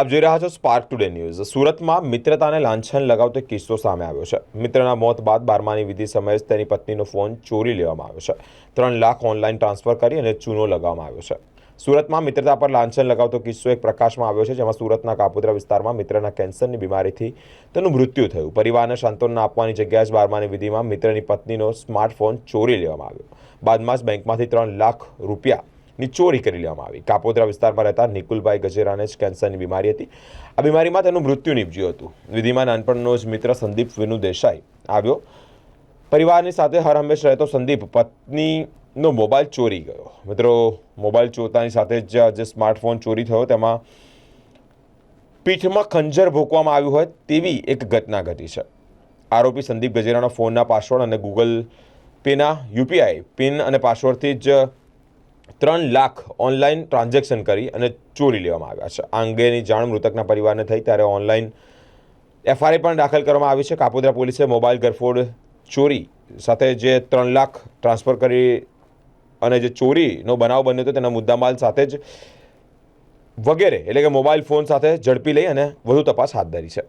આપ જોઈ રહ્યા છો સ્પાર્ક ટુડે ન્યૂઝ સુરતમાં મિત્રતાને લાંછન લગાવતો કિસ્સો સામે આવ્યો છે. મિત્રના મોત બાદ બારમાની વિધિ સમયે જ તેની પત્નીનો ફોન ચોરી લેવામાં આવ્યો છે. ત્રણ લાખ ઓનલાઈન ટ્રાન્સફર કરી અને ચૂનો લગાવવામાં આવ્યો છે. સુરતમાં મિત્રતા પર લાંછન લગાવતો કિસ્સો એક પ્રકાશમાં આવ્યો છે, જેમાં સુરતના કાપોદ્રા વિસ્તારમાં મિત્રના કેન્સરની બીમારીથી તેનું મૃત્યુ થયું. પરિવારને સાંત્વના આપવાની જગ્યાએ જ બારમાની વિધિમાં મિત્રની પત્નીનો સ્માર્ટફોન ચોરી લેવામાં આવ્યો. બાદમાં જ બેંકમાંથી ત્રણ લાખ રૂપિયા ની ચોરી કરી લેવામાં આવી. કાપોદ્રા વિસ્તારમાં રહેતા નિકુલભાઈ ગજેરાને જ કેન્સરની બીમારી હતી. આ બીમારીમાં તેનું મૃત્યુ નીપજ્યું હતું. વિધિમાં નાનપણનો જ મિત્ર સંદીપ વિનુ દેસાઈ આવ્યો. પરિવારની સાથે હર હંમેશ રહેતો સંદીપ પત્નીનો મોબાઈલ ચોરી ગયો. મિત્રો, મોબાઈલ ચોરતાની સાથે જ જે સ્માર્ટફોન ચોરી થયો, તેમાં પીઠમાં ખંજર ભોંકવામાં આવ્યું હોય તેવી એક ઘટના ઘટી છે. આરોપી સંદીપ ગજેરાના ફોનના પાસવર્ડ અને ગૂગલ પેના યુપીઆઈ પિન અને પાસવર્ડથી જ ત્રણ લાખ ઓનલાઈન ટ્રાન્ઝેક્શન કરી અને ચોરી લેવામાં આવ્યા છે. આ અંગેની જાણ મૃતકના પરિવારને થઈ ત્યારે ઓનલાઈન એફઆઈઆર પણ દાખલ કરવામાં આવી છે. કાપોદ્રા પોલીસે મોબાઈલ ગરફોડ ચોરી સાથે જે ત્રણ લાખ ટ્રાન્સફર કરી અને જે ચોરીનો બનાવ બન્યો હતો તેના મુદ્દામાલ સાથે જ વગેરે, એટલે કે મોબાઈલ ફોન સાથે ઝડપી લઈ અને વધુ તપાસ હાથ ધરી છે.